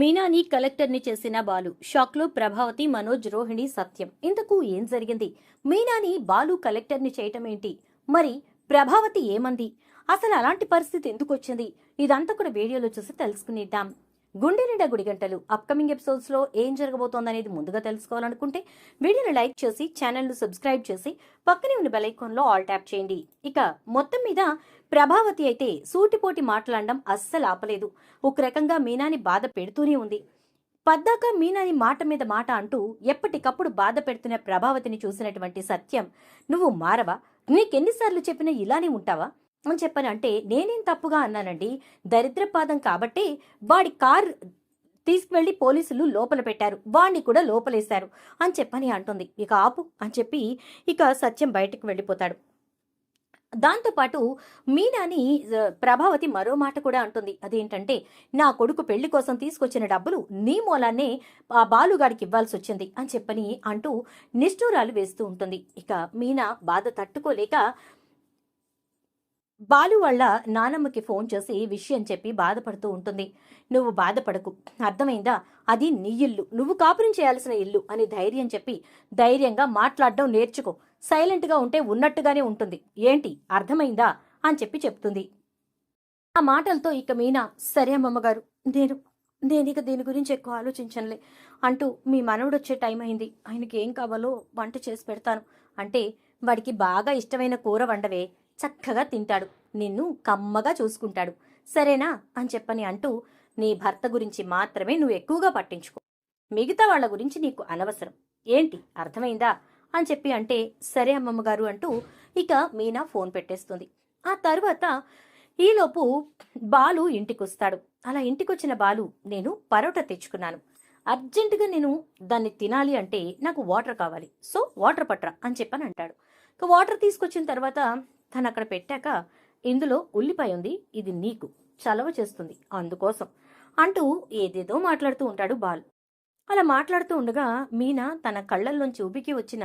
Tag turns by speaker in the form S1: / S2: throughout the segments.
S1: మీనాని కలెక్టర్ని చేసిన బాలు. షాక్లో ప్రభావతి మనోజ్ రోహిణి సత్యం. ఇంతకు ఏం జరిగింది? మీనాని బాలు కలెక్టర్ని చేయటం ఏంటి మరి ప్రభావతి ఏమంది? అసలు అలాంటి పరిస్థితి ఎందుకు వచ్చింది ఇదంతా కూడా వీడియోలో చూసి తెలుసుకునిద్దాం. గుండె నిండా గుడి గంటలు అప్కమింగ్ ఎపిసోడ్స్లో ఏం జరగబోతోందనేది ముందుగా తెలుసుకోవాలనుకుంటే వీడియోని లైక్ చేసి ఛానల్ను సబ్స్క్రైబ్ చేసి పక్కనే ఉన్న బెల్లో ఆల్ ట్యాప్ చేయండి. ఇక మొత్తం మీద ప్రభావతి అయితే సూటిపోటి మాట్లాడడం అస్సలు ఆపలేదు. ఒక రకంగా మీనాని బాధ పెడుతూనే ఉంది. పద్దాక మీనాని మాట మీద మాట అంటూ ఎప్పటికప్పుడు బాధ పెడుతున్న ప్రభావతిని చూసినటువంటి సత్యం నువ్వు మారవా? నీకెన్నిసార్లు చెప్పినా ఇలానే ఉంటావా? అని చెప్పని. అంటే నేనేం తప్పుగా అన్నానండి? దరిద్రపాదం కాబట్టే వాడి కార్ తీసుకువెళ్ళి పోలీసులు లోపల పెట్టారు. వాణ్ణి కూడా లోపలేశారు అని చెప్పని అంటుంది. ఇక ఆపు అని చెప్పి ఇక సత్యం బయటకు వెళ్ళిపోతాడు. దాంతోపాటు మీనాని ప్రభావతి మరో మాట కూడా అంటుంది. అదేంటంటే నా కొడుకు పెళ్ళి కోసం తీసుకొచ్చిన డబ్బులు నీ మూలాన్నే ఆ బాలుగాడికి ఇవ్వాల్సి వచ్చింది అని చెప్పని అంటూ నిష్ఠూరాలు వేస్తూ ఉంటుంది. ఇక మీనా బాధ తట్టుకోలేక బాలు వాళ్ళ నానమ్మకి ఫోన్ చేసి విషయం చెప్పి బాధపడుతూ ఉంటుంది. నువ్వు బాధపడకు. అర్థమైందా? అది నీ ఇల్లు. నువ్వు కాపురం చేయాల్సిన ఇల్లు అని ధైర్యం చెప్పి ధైర్యంగా మాట్లాడడం నేర్చుకో. సైలెంట్గా ఉంటే ఉన్నట్టుగానే ఉంటుంది. ఏంటి? అర్థమైందా? అని చెప్పి చెప్తుంది. ఆ మాటలతో ఇక మీనా సరే అమ్మమ్మగారు నేను నేను ఇక దీని గురించి ఎక్కువ ఆలోచించనులే అంటూ మీ మనవడు వచ్చే టైం అయింది. ఆయనకి ఏం కావాలో వంట చేసి పెడతాను. అంటే వాడికి బాగా ఇష్టమైన కూర వండవే. చక్కగా తింటాడు. నిన్ను కమ్మగా చూసుకుంటాడు. సరేనా? అని చెప్పని అంటూ నీ భర్త గురించి మాత్రమే నువ్వు ఎక్కువగా పట్టించుకో. మిగతా వాళ్ళ గురించి నీకు అనవసరం. ఏంటి? అర్థమైందా? అని చెప్పి అంటే సరే అమ్మమ్మగారు అంటూ ఇక మీనా ఫోన్ పెట్టేస్తుంది. ఆ తర్వాత ఈలోపు బాలు ఇంటికొస్తాడు. అలా ఇంటికొచ్చిన బాలు నేను పరోటా తెచ్చుకున్నాను. అర్జెంటుగా నేను దాన్ని తినాలి అంటే నాకు వాటర్ కావాలి. సో వాటర్ పట్రా అని చెప్పని అంటాడు. ఇక వాటర్ తీసుకొచ్చిన తర్వాత తను అక్కడ పెట్టాక ఇందులో ఉల్లిపాయ ఉంది ఇది నీకు. చలవ చేస్తుంది. అందుకోసం అంటూ ఏదేదో మాట్లాడుతూ ఉంటాడు బాలు. అలా మాట్లాడుతూ ఉండగా మీనా తన కళ్ళల్లోంచి ఉబికి వచ్చిన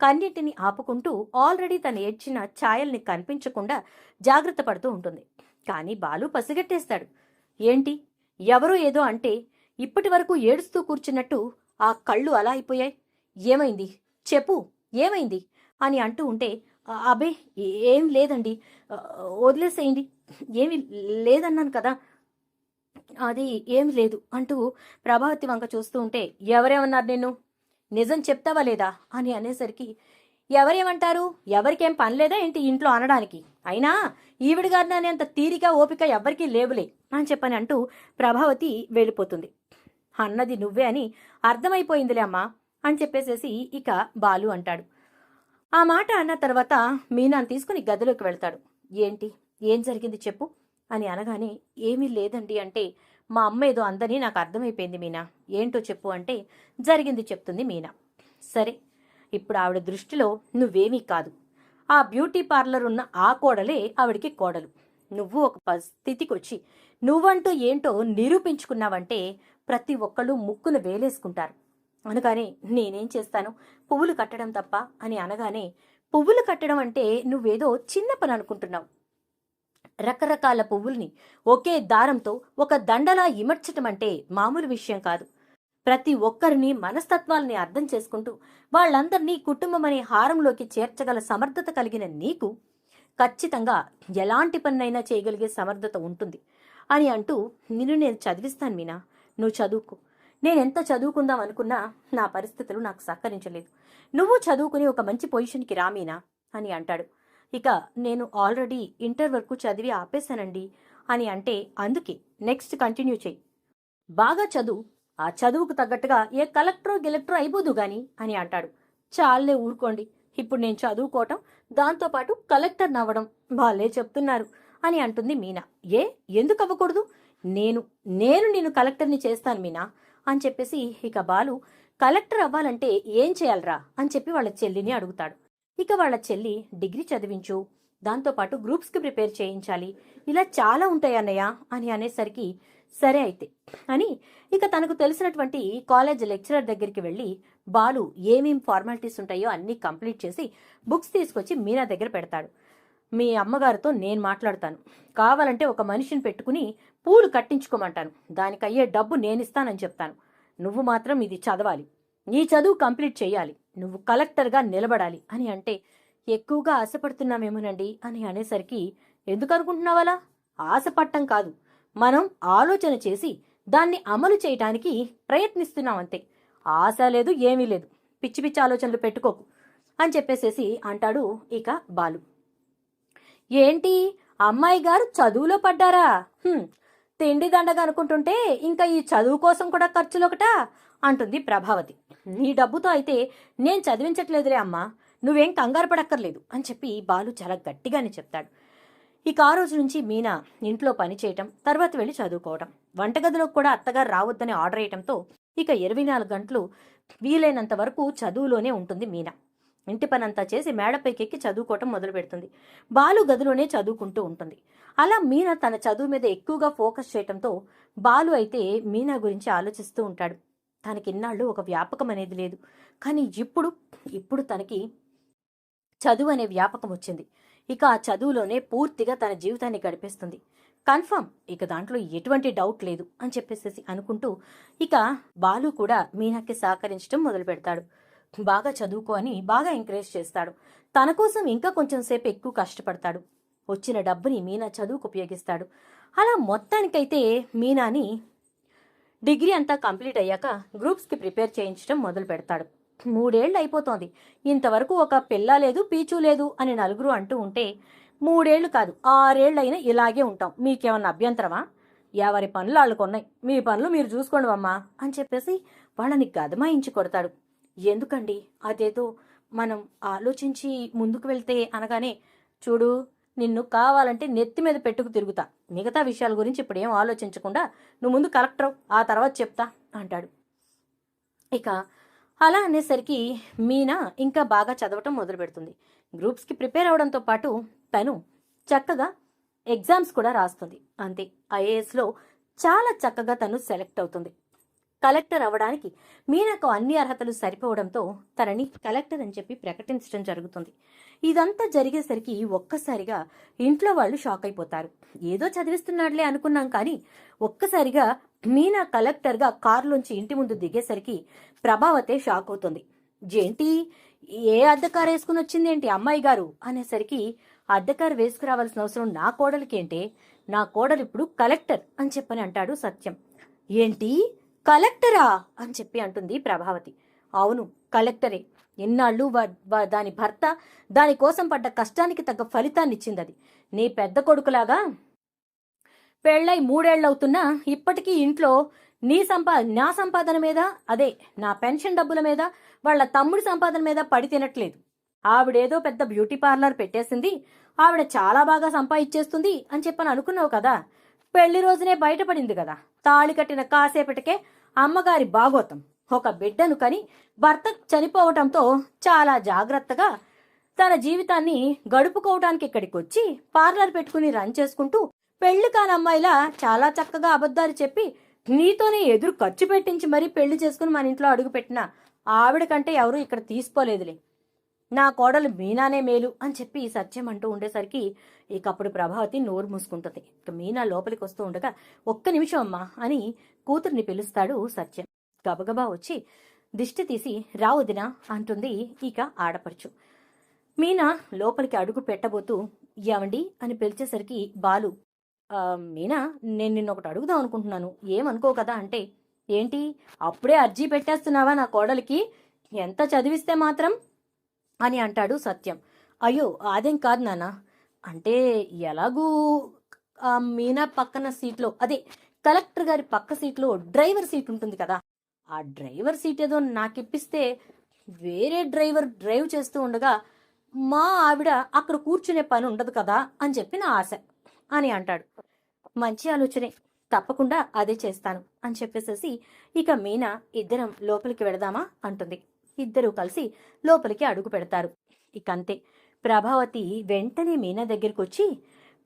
S1: కన్నిటిని ఆపుకుంటూ ఆల్రెడీ తను ఏడ్చిన ఛాయల్ని కనిపించకుండా జాగ్రత్త పడుతూ ఉంటుంది. కానీ బాలు పసిగట్టేస్తాడు. ఏంటి? ఎవరో ఏదో అంటే ఇప్పటి వరకు ఏడుస్తూ కూర్చున్నట్టు ఆ కళ్ళు అలా అయిపోయాయి? ఏమైంది? చెప్పు. ఏమైంది? అని అంటూ ఉంటే అబే ఏం లేదండి. వదిలేసేయండి. ఏమి లేదన్నాను కదా. అది ఏం లేదు అంటూ ప్రభావతి వంక చూస్తూ ఉంటే ఎవరేమన్నారు నిన్ను? నిజం చెప్తావా లేదా? అని అనేసరికి ఎవరేమంటారు? ఎవరికేం పని లేదా ఏంటి ఇంట్లో అనడానికి? అయినా ఈవిడ గారిని అనేంత తీరిక ఓపిక ఎవరికీ లేవులే అని చెప్పని అంటూ ప్రభావతి వెళ్ళిపోతుంది. అన్నది నువ్వే అని అర్థమైపోయిందిలే అమ్మా అని చెప్పేసేసి ఇక బాలు అంటాడు. ఆ మాట అన్న తర్వాత మీనాను తీసుకుని గదిలోకి వెళ్తాడు. ఏంటి? ఏం జరిగింది చెప్పు అని అనగానే ఏమీ లేదండి అంటే మా అమ్మ ఏదో అందని నాకు అర్థమైపోయింది మీనా. ఏంటో చెప్పు అంటే జరిగింది చెప్తుంది మీనా. సరే ఇప్పుడు ఆవిడ దృష్టిలో నువ్వేమీ కాదు. ఆ బ్యూటీ పార్లర్ ఉన్న ఆ కోడలే ఆవిడికి కోడలు. నువ్వు ఒక ప- స్థితికి వచ్చి నువ్వంటూ ఏంటో నిరూపించుకున్నావంటే ప్రతి ఒక్కళ్ళు ముక్కును వేలేసుకుంటారు. అనగానే నేనేం చేస్తాను? పువ్వులు కట్టడం తప్ప అని అనగానే పువ్వులు కట్టడం అంటే నువ్వేదో చిన్న పని అనుకుంటున్నావు. రకరకాల పువ్వుల్ని ఒకే దారంతో ఒక దండలా ఇమర్చటం అంటే మామూలు విషయం కాదు. ప్రతి ఒక్కరిని మనస్తత్వాల్ని అర్థం చేసుకుంటూ వాళ్ళందరినీ కుటుంబం అనే హారంలోకి చేర్చగల సమర్థత కలిగిన నీకు ఖచ్చితంగా ఎలాంటి పన్నైనా చేయగలిగే సమర్థత ఉంటుంది. అని అంటూ నిన్ను నేను చదివిస్తాను మీనా? నువ్వు చదువుకో. నేనెంత చదువుకుందాం అనుకున్నా నా పరిస్థితులు నాకు సహకరించలేదు. నువ్వు చదువుకుని ఒక మంచి పొజిషన్కి రా మీనా? అని అంటాడు. ఇక నేను ఆల్రెడీ ఇంటర్ వరకు చదివి ఆపేశానండి అని అంటే అందుకే నెక్స్ట్ కంటిన్యూ చెయ్యి బాగా చదువు. ఆ చదువుకు తగ్గట్టుగా ఏ కలెక్టరో గెలెక్టరో అయిపోదు గాని అని అంటాడు. చాలే ఊరుకోండి. ఇప్పుడు నేను చదువుకోవటం దాంతోపాటు కలెక్టర్ నవ్వడం వాళ్ళే చెప్తున్నారు అని అంటుంది మీనా. ఏ? ఎందుకు అవ్వకూడదు? నేను నేను నిన్ను కలెక్టర్ని చేస్తాను మీనా అని చెప్పేసి ఇక బాలు కలెక్టర్ అవ్వాలంటే ఏం చేయాలరా అని చెప్పి వాళ్ళ చెల్లిని అడుగుతాడు. ఇక వాళ్ళ చెల్లి డిగ్రీ చదివించు దాంతోపాటు గ్రూప్స్కి ప్రిపేర్ చేయించాలి ఇలా చాలా ఉంటాయి అన్నయ్య అని అనేసరికి సరే అయితే అని ఇక తనకు తెలిసినటువంటి కాలేజ్ లెక్చరర్ దగ్గరికి వెళ్ళి బాలు ఏమేం ఫార్మాలిటీస్ ఉంటాయో అన్నీ కంప్లీట్ చేసి బుక్స్ తీసుకొచ్చి మీనా దగ్గర పెడతాడు. మీ అమ్మగారితో నేను మాట్లాడతాను. కావాలంటే ఒక మనిషిని పెట్టుకుని పూలు కట్టించుకోమంటాను. దానికి అయ్యే డబ్బు నేనిస్తానని చెప్తాను. నువ్వు మాత్రం ఇది చదవాలి. నీ చదువు కంప్లీట్ చేయాలి. నువ్వు కలెక్టర్గా నిలబడాలి అని అంటే ఎక్కువగా ఆశపడుతున్నామేమోనండి అని అనేసరికి ఎందుకు అనుకుంటున్నావలా? ఆశపట్టం కాదు. మనం ఆలోచన చేసి దాన్ని అమలు చేయటానికి ప్రయత్నిస్తున్నాం అంతే ఆశ లేదు ఏమీ లేదు. పిచ్చి పిచ్చి ఆలోచనలు పెట్టుకోకు అని చెప్పేసేసి అంటాడు ఇక బాలు. ఏంటి? అమ్మాయి గారు చదువులో పడ్డారా? తిండి దండగా అనుకుంటుంటే ఇంకా ఈ చదువు కోసం కూడా ఖర్చులొకట? అంటుంది ప్రభావతి. నీ డబ్బుతో అయితే నేను చదివించట్లేదులే అమ్మా. నువ్వేం కంగారు పడక్కర్లేదు అని చెప్పి బాలు చాలా గట్టిగానే చెప్తాడు. ఇక ఆ రోజు నుంచి మీనా ఇంట్లో పని చేయటం తర్వాత వెళ్ళి చదువుకోవటం వంటగదిలోకి కూడా అత్తగారు రావద్దని ఆర్డర్ వేయటంతో ఇక ఇరవై నాలుగు గంటలు వీలైనంత వరకు చదువులోనే ఉంటుంది మీనా. ఇంటి పనంతా చేసి మేడపైకి ఎక్కి చదువుకోవటం మొదలు పెడుతుంది. బాలు గదిలోనే చదువుకుంటూ ఉంటుంది. అలా మీనా తన చదువు మీద ఎక్కువగా ఫోకస్ చేయటంతో బాలు అయితే మీనా గురించి ఆలోచిస్తూ ఉంటాడు. తనకి ఇన్నాళ్ళు ఒక వ్యాపకం అనేది లేదు. కానీ ఇప్పుడు ఇప్పుడు తనకి చదువు అనే వ్యాపకం వచ్చింది. ఇక ఆ చదువులోనే పూర్తిగా తన జీవితాన్ని గడిపేస్తుంది. కన్ఫర్మ్ ఇక దాంట్లో ఎటువంటి డౌట్ లేదు అని చెప్పేసేసి అనుకుంటూ ఇక బాలు కూడా మీనాకి సహకరించడం మొదలు పెడతాడు బాగా చదువుకో అని బాగా ఎంకరేజ్ చేస్తాడు. తన కోసం ఇంకా కొంచెం సేపు ఎక్కువ కష్టపడతాడు. వచ్చిన డబ్బుని మీనా చదువుకు ఉపయోగిస్తాడు. అలా మొత్తానికైతే మీనాని డిగ్రీ అంతా కంప్లీట్ అయ్యాక గ్రూప్స్కి ప్రిపేర్ చేయించడం మొదలు పెడతాడు. మూడేళ్ళు అయిపోతోంది. ఇంతవరకు ఒక పిల్ల లేదు పీచు లేదు అని నలుగురు అంటూ ఉంటే మూడేళ్ళు కాదు ఆరేళ్ళైనా ఇలాగే ఉంటాం. మీకేమన్నా అభ్యంతరమా? ఎవరి పనులు వాళ్ళకు ఉన్నాయి మీ పనులు మీరు చూసుకోండి అమ్మా అని చెప్పేసి వాళ్ళని గదమాయించి కొడతాడు. ఎందుకండి? అదేదో మనం ఆలోచించి ముందుకు వెళ్తే అనగానే చూడు నిన్ను కావాలంటే నెత్తి మీద పెట్టుకు తిరుగుతా. మిగతా విషయాల గురించి ఇప్పుడు ఏం ఆలోచించకుండా నువ్వు ముందు కలెక్టర్ ఆ తర్వాత చెప్తా అంటాడు. ఇక అలా అనేసరికి మీనా ఇంకా బాగా చదవటం మొదలు పెడుతుంది గ్రూప్స్కి ప్రిపేర్ అవడంతో పాటు తను చక్కగా ఎగ్జామ్స్ కూడా రాస్తుంది. అంతే ఐఏఎస్లో చాలా చక్కగా తను సెలెక్ట్ అవుతుంది. కలెక్టర్ అవ్వడానికి మీనాకు అన్ని అర్హతలు సరిపోవడంతో తనని కలెక్టర్ అని చెప్పి ప్రకటించడం జరుగుతుంది. ఇదంతా జరిగేసరికి ఒక్కసారిగా ఇంట్లో వాళ్ళు షాక్ అయిపోతారు. ఏదో చదివిస్తున్నాడులే అనుకున్నాం కానీ ఒక్కసారిగా మీనా కలెక్టర్గా కారులోంచి ఇంటి ముందు దిగేసరికి ప్రభావతే షాక్ అవుతుంది. ఏంటి? ఏ అద్దెకారు వేసుకుని వచ్చిందేంటి అమ్మాయి గారు? అనేసరికి అద్దెకారు వేసుకురావాల్సిన అవసరం నా కోడలికేంటే? నా కోడలు ఇప్పుడు కలెక్టర్ అని చెప్పని అంటాడు సత్యం. ఏంటి? కలెక్టరా అని చెప్పి అంటుంది ప్రభావతి. అవును కలెక్టరే. ఎన్నాళ్ళు దాని భర్త దానికోసం పడ్డ కష్టానికి తగ్గ ఫలితాన్ని ఇచ్చింది అది నీ పెద్ద కొడుకులాగా? పెళ్ళై మూడేళ్ళవుతున్నా ఇప్పటికీ ఇంట్లో నీ సంపా నా సంపాదన మీద అదే నా పెన్షన్ డబ్బుల మీద వాళ్ళ తమ్ముడి సంపాదన మీద పడి తినట్లేదు. ఆవిడేదో పెద్ద బ్యూటీ పార్లర్ పెట్టేసింది ఆవిడ చాలా బాగా సంపాదించేస్తుంది అని చెప్పని అనుకున్నావు కదా. పెళ్ళి రోజునే బయటపడింది కదా. తాళి కట్టిన కాసేపటికే అమ్మగారి బాగోతం ఒక బిడ్డను కని భర్త చనిపోవటంతో చాలా జాగ్రత్తగా తన జీవితాన్ని గడుపుకోవడానికి ఇక్కడికి వచ్చి పార్లర్ పెట్టుకుని రన్ చేసుకుంటూ పెళ్ళి కాని అమ్మాయిలా చాలా చక్కగా అబద్ధాలు చెప్పి నీతోనే ఎదురు ఖర్చు పెట్టించి మరీ పెళ్ళి చేసుకుని మన ఇంట్లో అడుగుపెట్టిన ఆవిడ కంటే ఎవరూ ఇక్కడ తీసుకోలేదులే. నా కోడలు మీనానే మేలు అని చెప్పి సత్యం అంటూ ఉండేసరికి ఇక అప్పుడు ప్రభావతి నోరు మూసుకుంటుంది. ఇక మీనా లోపలికి వస్తూ ఉండగా ఒక్క నిమిషం అమ్మా అని కూతుర్ని పిలుస్తాడు సత్యం. గబగబా వచ్చి దిష్టి తీసి రావుదినా అంటుంది ఇక ఆడపడుచు. మీనా లోపలికి అడుగు పెట్టబోతూ ఏమండి? అని పిలిచేసరికి బాలు మీనా నేను నిన్న ఒకటి అడుగుదాం అనుకుంటున్నాను. ఏమనుకో కదా అంటే ఏంటి? అప్పుడే అర్జీ పెట్టేస్తున్నావా నా కోడలికి? ఎంత చదివిస్తే మాత్రం? అని అంటాడు సత్యం. అయ్యో అదేం కాదు నాన్న. అంటే ఎలాగూ ఆ మీనా పక్కన సీట్లో అదే కలెక్టర్ గారి పక్క సీట్లో డ్రైవర్ సీట్ ఉంటుంది కదా ఆ డ్రైవర్ సీట్ ఏదో నాకు ఇప్పిస్తే వేరే డ్రైవర్ డ్రైవ్ చేస్తూ ఉండగా మా ఆవిడ అక్కడ కూర్చునే పని ఉండదు కదా అని చెప్పి నా ఆశ అని అంటాడు. మంచి ఆలోచనే తప్పకుండా అదే చేస్తాను అని చెప్పేసేసి ఇక మీనా ఇద్దరం లోపలికి వెడదామా అంటుంది. ఇద్దరూ కలిసి లోపలికి అడుగు పెడతారు. ఇక అంతే ప్రభావతి వెంటనే మీనా దగ్గరికి వచ్చి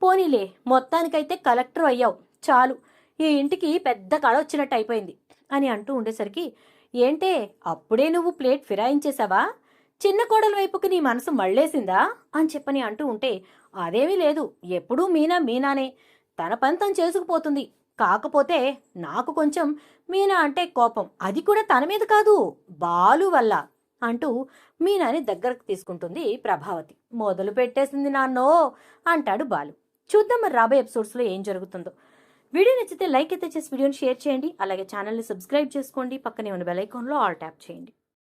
S1: పోనీలే మొత్తానికైతే కలెక్టర్ అయ్యావు చాలు ఈ ఇంటికి పెద్ద కళ వచ్చినట్టు అయిపోయింది అని అంటూ ఉండేసరికి ఏంటే అప్పుడే నువ్వు ప్లేట్ ఫిరాయించేశావా? చిన్న కోడల వైపుకి నీ మనసు మళ్ళేసిందా? అని చెప్పని అంటూ ఉంటే అదేమీ లేదు ఎప్పుడూ మీనా మీనానే తన పని తను చేసుకుపోతుంది. కాకపోతే నాకు కొంచెం మీనా అంటే కోపం అది కూడా తన మీద కాదు బాలు వల్ల. అంటూ మీనాని దగ్గరకు తీసుకుంటుంది ప్రభావతి. మొదలు పెట్టేసింది నాన్నో అంటాడు బాలు. చూద్దాం మరి రాబోయే ఎపిసోడ్స్లో ఏం జరుగుతుందో. వీడియో నచ్చితే లైక్ అయితే చేసి వీడియోని షేర్ చేయండి. అలాగే ఛానల్ని సబ్స్క్రైబ్ చేసుకోండి. పక్కనే ఉన్న బెల్ ఐకాన్లో ఆల్ ట్యాప్ చేయండి.